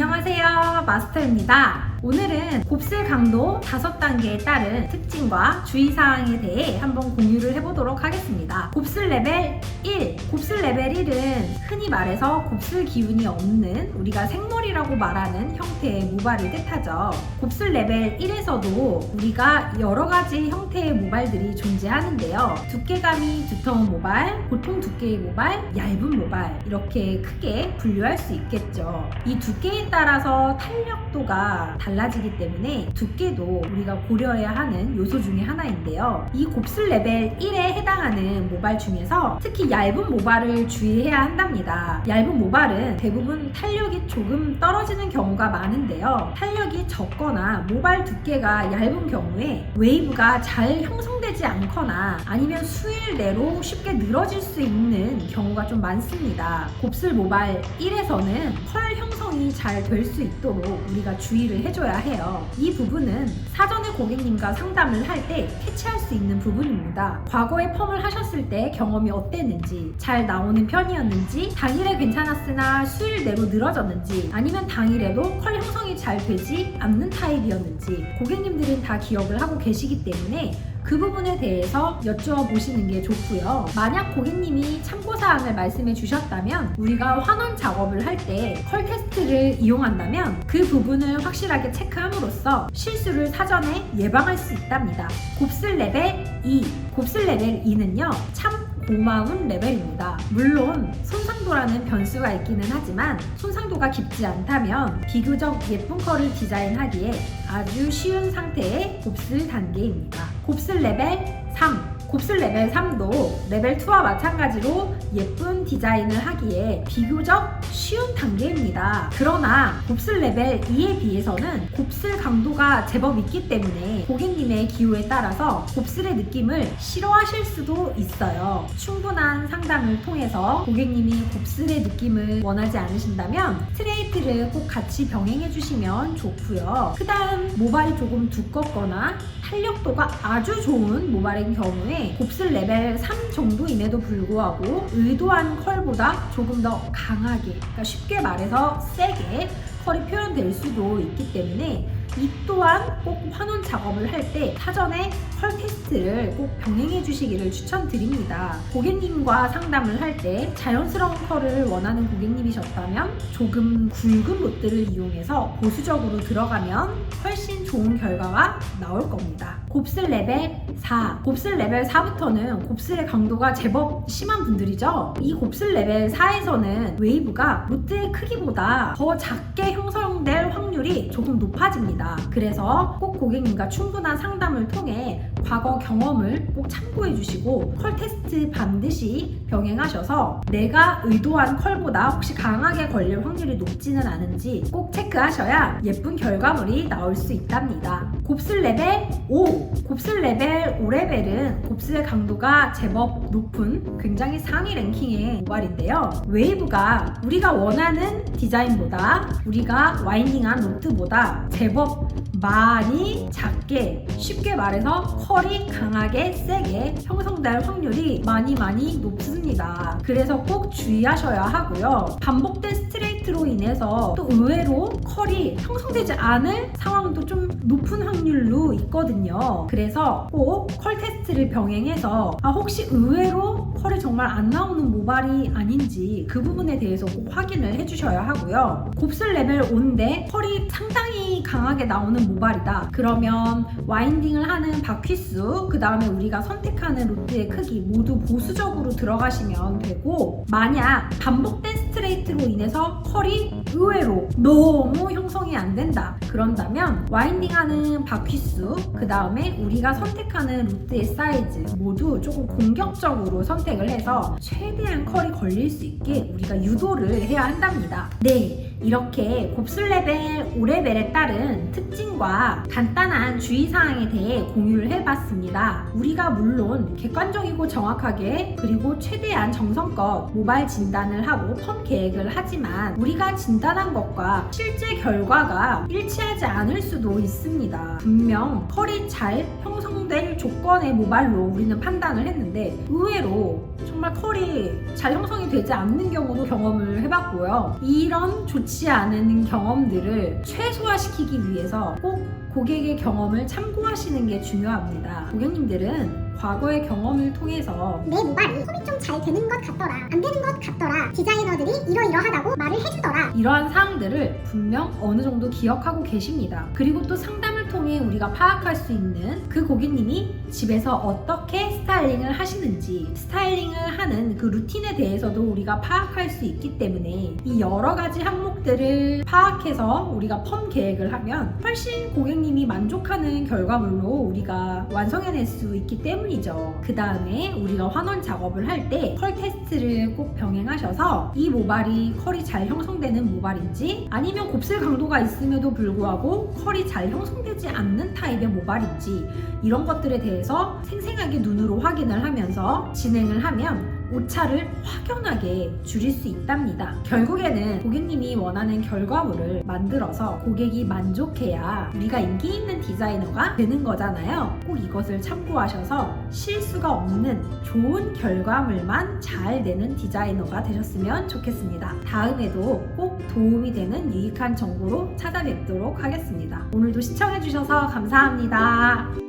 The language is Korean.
안녕하세요. 마스터입니다. 오늘은 곱슬 강도 5단계에 따른 특징과 주의사항에 대해 한번 공유를 해보도록 하겠습니다. 곱슬 레벨 1. 곱슬 레벨 1은 흔히 말해서 곱슬 기운이 없는 우리가 생머리라고 말하는 형태의 모발을 뜻하죠. 곱슬 레벨 1에서도 우리가 여러 가지 형태의 모발들이 존재하는데요. 두께감이 두터운 모발, 보통 두께의 모발, 얇은 모발 이렇게 크게 분류할 수 있겠죠. 이 두께에 따라서 탄력도가 달라지기 때문에 두께도 우리가 고려해야 하는 요소 중에 하나인데요. 이 곱슬 레벨 1에 해당하는 모발 중에서 특히 얇은 모발을 주의해야 한답니다. 얇은 모발은 대부분 탄력이 조금 떨어지는 경우가 많은데요. 탄력이 적거나 모발 두께가 얇은 경우에 웨이브가 잘 형성되지 않거나 아니면 수일 내로 쉽게 늘어질 수 있는 경우가 좀 많습니다. 곱슬 모발 1에서는 펄 형성 이 잘 될 수 있도록 우리가 주의를 해줘야 해요. 이 부분은 사전에 고객님과 상담을 할 때 캐치할 수 있는 부분입니다. 과거에 펌을 하셨을 때 경험이 어땠는지, 잘 나오는 편이었는지, 당일에 괜찮았으나 수일 내로 늘어졌는지, 아니면 당일에도 펄 형성이 잘 되지 않는 타입이었는지, 고객님들은 다 기억을 하고 계시기 때문에 그 부분에 대해서 여쭤보시는 게 좋고요. 만약 고객님이 참고사항을 말씀해 주셨다면 우리가 환원 작업을 할 때 컬 테스트를 이용한다면 그 부분을 확실하게 체크함으로써 실수를 사전에 예방할 수 있답니다. 곱슬 레벨 2. 곱슬 레벨 2는요. 참 고마운 레벨입니다. 물론 손상도라는 변수가 있기는 하지만 손상도가 깊지 않다면 비교적 예쁜 컬을 디자인하기에 아주 쉬운 상태의 곱슬 단계입니다. 곱슬 레벨 3. 곱슬 레벨 3도 레벨 2와 마찬가지로 예쁜 디자인을 하기에 비교적 쉬운 단계입니다. 그러나 곱슬 레벨 2에 비해서는 곱슬 강도가 제법 있기 때문에 고객님의 기호에 따라서 곱슬의 느낌을 싫어하실 수도 있어요. 충분한 상담을 통해서 고객님이 곱슬의 느낌을 원하지 않으신다면 스트레이트를 꼭 같이 병행해 주시면 좋고요. 그 다음 모발이 조금 두껍거나 탄력도가 아주 좋은 모발인 경우에 곱슬 레벨 3 정도임에도 불구하고 의도한 컬보다 조금 더 강하게, 그러니까 쉽게 말해서 세게 컬이 표현될 수도 있기 때문에 이 또한 꼭 환원 작업을 할 때 사전에 컬 테스트를 꼭 병행해 주시기를 추천드립니다. 고객님과 상담을 할 때 자연스러운 컬을 원하는 고객님이셨다면 조금 굵은 롯들을 이용해서 보수적으로 들어가면 훨씬 좋은 결과가 나올 겁니다. 곱슬 레벨 4. 곱슬 레벨 4부터는 곱슬의 강도가 제법 심한 분들이죠. 이 곱슬 레벨 4에서는 웨이브가 롯드의 크기보다 더 작게 형성될 확률이 조금 높아집니다. 그래서 꼭 고객님과 충분한 상담을 통해 과거 경험을 꼭 참고해 주시고 컬 테스트 반드시 병행하셔서 내가 의도한 컬보다 혹시 강하게 걸릴 확률이 높지는 않은지 꼭 체크하셔야 예쁜 결과물이 나올 수 있답니다. 곱슬 레벨 5. 곱슬 레벨 5레벨은 곱슬의 강도가 제법 높은 굉장히 상위 랭킹의 모발인데요. 웨이브가 우리가 원하는 디자인보다 우리가 와인딩한 노트보다 제법 많이 작게 쉽게 말해서 컬이 강하게 세게 형성될 확률이 많이 많이 높습니다. 그래서 꼭 주의하셔야 하고요. 반복된 스트레이트 로 인해서 또 의외로 컬이 형성되지 않을 상황도 좀 높은 확률로 있거든요. 그래서 꼭 컬 테스트를 병행해서 아 혹시 의외로 컬이 정말 안 나오는 모발이 아닌지 그 부분에 대해서 꼭 확인을 해주셔야 하고요. 곱슬 레벨 5인데 컬이 상당히 강하게 나오는 모발이다. 그러면 와인딩을 하는 바퀴수, 그 다음에 우리가 선택하는 로트의 크기 모두 보수적으로 들어가시면 되고, 만약 반복된 스트레이트로 인해서 컬이 의외로 너무 형성이 안 된다. 그런다면 와인딩하는 바퀴수, 그 다음에 우리가 선택하는 로트의 사이즈 모두 조금 공격적으로 선택을 해서 최대한 컬이 걸릴 수 있게 우리가 유도를 해야 한답니다. 네. 이렇게 곱슬 레벨 5레벨에 따른 특징과 간단한 주의사항에 대해 공유를 해봤습니다. 우리가 물론 객관적이고 정확하게 그리고 최대한 정성껏 모발 진단을 하고 펌 계획을 하지만 우리가 진단한 것과 실제 결과가 일치하지 않을 수도 있습니다. 분명 컬이 잘 형성될 조건의 모발로 우리는 판단을 했는데 의외로 정 정말 컬이 잘 형성이 되지 않는 경우도 경험을 해봤고요. 이런 좋지 않은 경험들을 최소화시키기 위해서 꼭 고객의 경험을 참고하시는 게 중요합니다. 고객님들은 과거의 경험을 통해서 내 모발이 폼이 좀잘 되는 것 같더라 안 되는 것 같더라 디자이너들이 이러이러하다고 말을 해주더라 이러한 사항들을 분명 어느 정도 기억하고 계십니다. 그리고 또 상담을 통해 우리가 파악할 수 있는 그 고객님이 집에서 어떻게 스타일링을 하시는지 스타일링을 하는 그 루틴에 대해서도 우리가 파악할 수 있기 때문에 이 여러 가지 항목들을 파악해서 우리가 펌 계획을 하면 훨씬 고객님이 만족하는 결과물로 우리가 완성해낼 수 있기 때문이죠. 그 다음에 우리가 환원 작업을 할 때 컬 테스트를 꼭 병행하셔서 이 모발이 컬이 잘 형성되는 모발인지 아니면 곱슬 강도가 있음에도 불구하고 컬이 잘 형성되 지 않는 타입의 모발인지. 이런 것들에 대해서 생생하게 눈으로 확인을 하면서 진행을 하면 오차를 확연하게 줄일 수 있답니다. 결국에는 고객님이 원하는 결과물을 만들어서 고객이 만족해야 우리가 인기 있는 디자이너가 되는 거잖아요. 꼭 이것을 참고하셔서 실수가 없는 좋은 결과물만 잘 내는 디자이너가 되셨으면 좋겠습니다. 다음에도 꼭 도움이 되는 유익한 정보로 찾아뵙도록 하겠습니다. 오늘도 시청해주셔서 감사합니다.